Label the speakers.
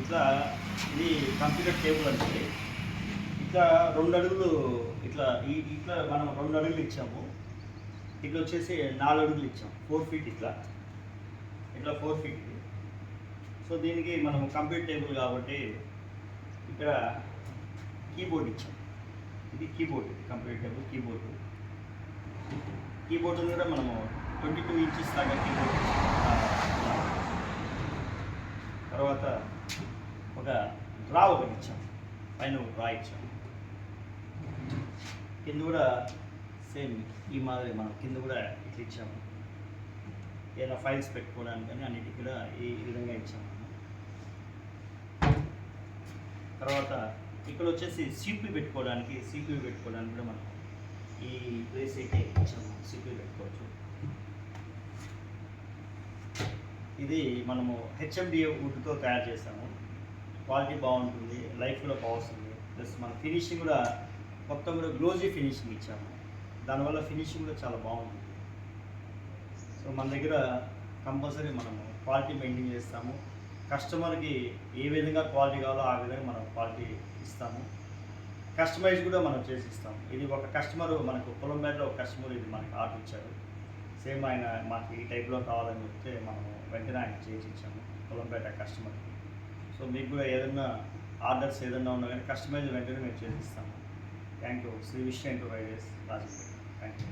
Speaker 1: ఇట్లా ఇది computer table అంటే ఇట్లా రెండు అడుగులు ఇట్లా ఈ ఇట్లా మనం రెండు అడుగులు ఇచ్చాము. ఇట్లా వచ్చేసి నాలుగు అడుగులు ఇచ్చాము. ఫోర్ ఫీట్ ఇట్లా. ఇట్లా ఫోర్ ఫీట్ ఇది. సో దీనికి మనం కంప్యూటర్ టేబుల్ కాబట్టి ఇక్కడ కీబోర్డ్ ఇచ్చాం ఇది keyboard computer table keyboard keyboard కూడా మనము ట్వంటీ టూ ఇంచెస్ దాకా కీబోర్డ్ ఇచ్చాం. తర్వాత ఒక డ్రా ఒకటి ఇచ్చాం. పైన ఒక డ్రా ఇచ్చాం. కింద కూడా సేమ్ ఈ మాదిరి మనం కింద కూడా ఇట్లా ఇచ్చాము ఏదైనా ఫైల్స్ పెట్టుకోవడానికి కానీ అన్నిటికీ కూడా ఈ విధంగా ఇచ్చాము తర్వాత ఇక్కడ వచ్చేసి సిపి పెట్టుకోవడానికి సిపి పెట్టుకోవడానికి కూడా మనం ఈ ప్లేస్ అయితే ఇచ్చాము సిపి పెట్టుకోవచ్చు. ఇది మనము హెచ్ఎండిఏ వుడ్తో తయారు చేసాము. క్వాలిటీ బాగుంటుంది లైఫ్ కూడా బాగుంటుంది. ప్లస్ మన ఫినిషింగ్ కూడా మొత్తం కూడా గ్లోజీ ఫినిషింగ్ ఇచ్చాము. దానివల్ల ఫినిషింగ్ కూడా చాలా బాగుంటుంది సో మన దగ్గర కంపల్సరీ మనము క్వాలిటీ మెయింటైన్ చేస్తాము. కస్టమర్కి ఏ విధంగా క్వాలిటీ కావాలో ఆ విధంగా మనం క్వాలిటీ ఇస్తాము. కస్టమైజ్ కూడా మనం చేసి ఇస్తాము. ఇది ఒక కస్టమర్ మనకు పొలం మీద ఒక కస్టమర్ ఇది మనకి ఆర్డర్ ఇచ్చారు. సేమ్ ఆయన మాకు ఈ టైప్లో కావాలని చెప్తే మనము వెంటనే ఆయన చేసి ఇచ్చాము పొలంపేట కస్టమర్కి సో మీకు కూడా ఏదన్నా ఆర్డర్స్ ఏదైనా ఉన్నా కానీ కస్టమైజ్ వెంటనే మేము చేసి ఇస్తాము. Thank you Shri Vishnu enterprises Rajampet thank you